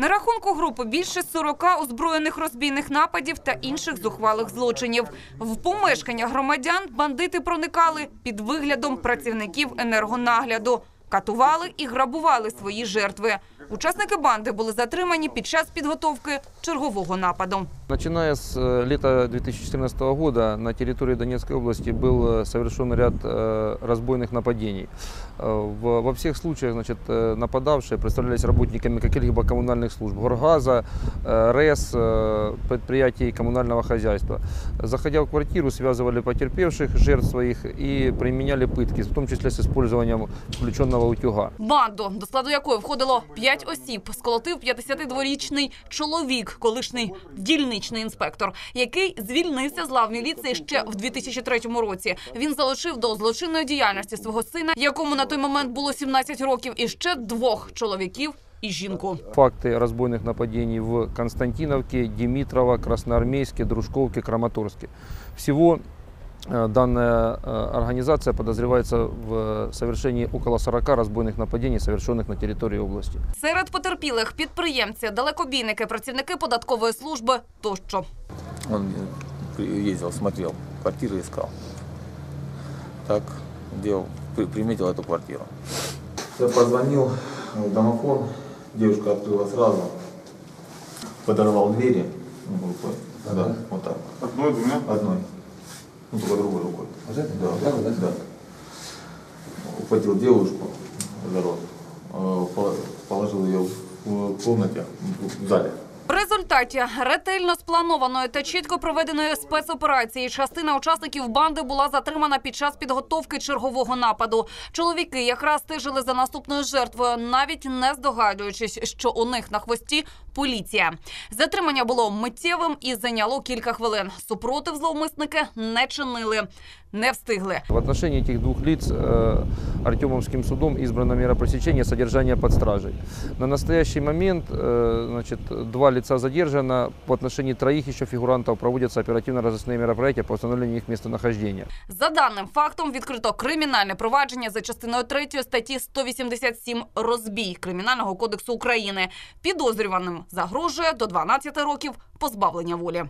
На рахунку групи більше 40 озброєних розбійних нападів та інших зухвалих злочинів. В помешкання громадян бандити проникали під виглядом працівників енергонагляду Катували і грабували свої жертви. Учасники банди були затримані під час підготовки чергового нападу. Начиная с э, лета 2014 года на территории Донецкой области был э, совершен ряд э, разбойных нападений. Э, в- Во всех случаях значит, э, нападавшие представлялись работниками каких-либо коммунальных служб, Горгаза, э, РЭС, э, предприятий коммунального хозяйства. Заходя в квартиру, связывали потерпевших, жертв своих и применяли пытки, в том числе с использованием включенного утюга. Банду, до складу якої входило 5 осіб, сколотив 52-річний чоловік, колишній дільничний інспектор, який звільнився з лав міліції ще в 2003 році. Він залучив до злочинної діяльності свого сина, якому на той момент було 17 років, і ще двох чоловіків і жінку. Факты разбойных нападений в Константиновке, Димитрово, Красноармейске, Дружковке, Краматорске. Всего э, данная э, организация подозревается в совершении около 40 разбойных нападений, совершенных на территории области. Серед потерпілих підприємці, далекобійники, працівники податкової служби тощо. Он э, при- ездил, смотрел, квартиры искал. Так делал, при- приметил эту квартиру. Я позвонил в домофон, девушка открыла сразу, подорвал двери ну, рукой. Да, вот так. Одной, двумя? Одной. Ну, только другой рукой. Да, да, да. Ухватил девушку за рот, э, положил ее в комнате, в зале. Результаті ретельно спланованої та чітко проведеної спецоперації частина учасників банди була затримана під час підготовки чергового нападу. Чоловіки якраз стежили за наступною жертвою, навіть не здогадуючись, що у них на хвості поліція. Затримання було миттєвим і зайняло кілька хвилин. Супротив зловмисники не чинили, не встигли. В отношении этих двух лиц э, Артемовским судом избрана мера пресечения содержания под стражей. На настоящий момент э, значит, два лица задержано. По отношению троих еще фигурантов проводятся оперативно-розыскные мероприятия по установлению их местонахождения. За даним фактом відкрито кримінальне провадження за частиною 3 статті 187 розбій Кримінального кодексу України. Підозрюваним загрожує до 12 років позбавлення волі.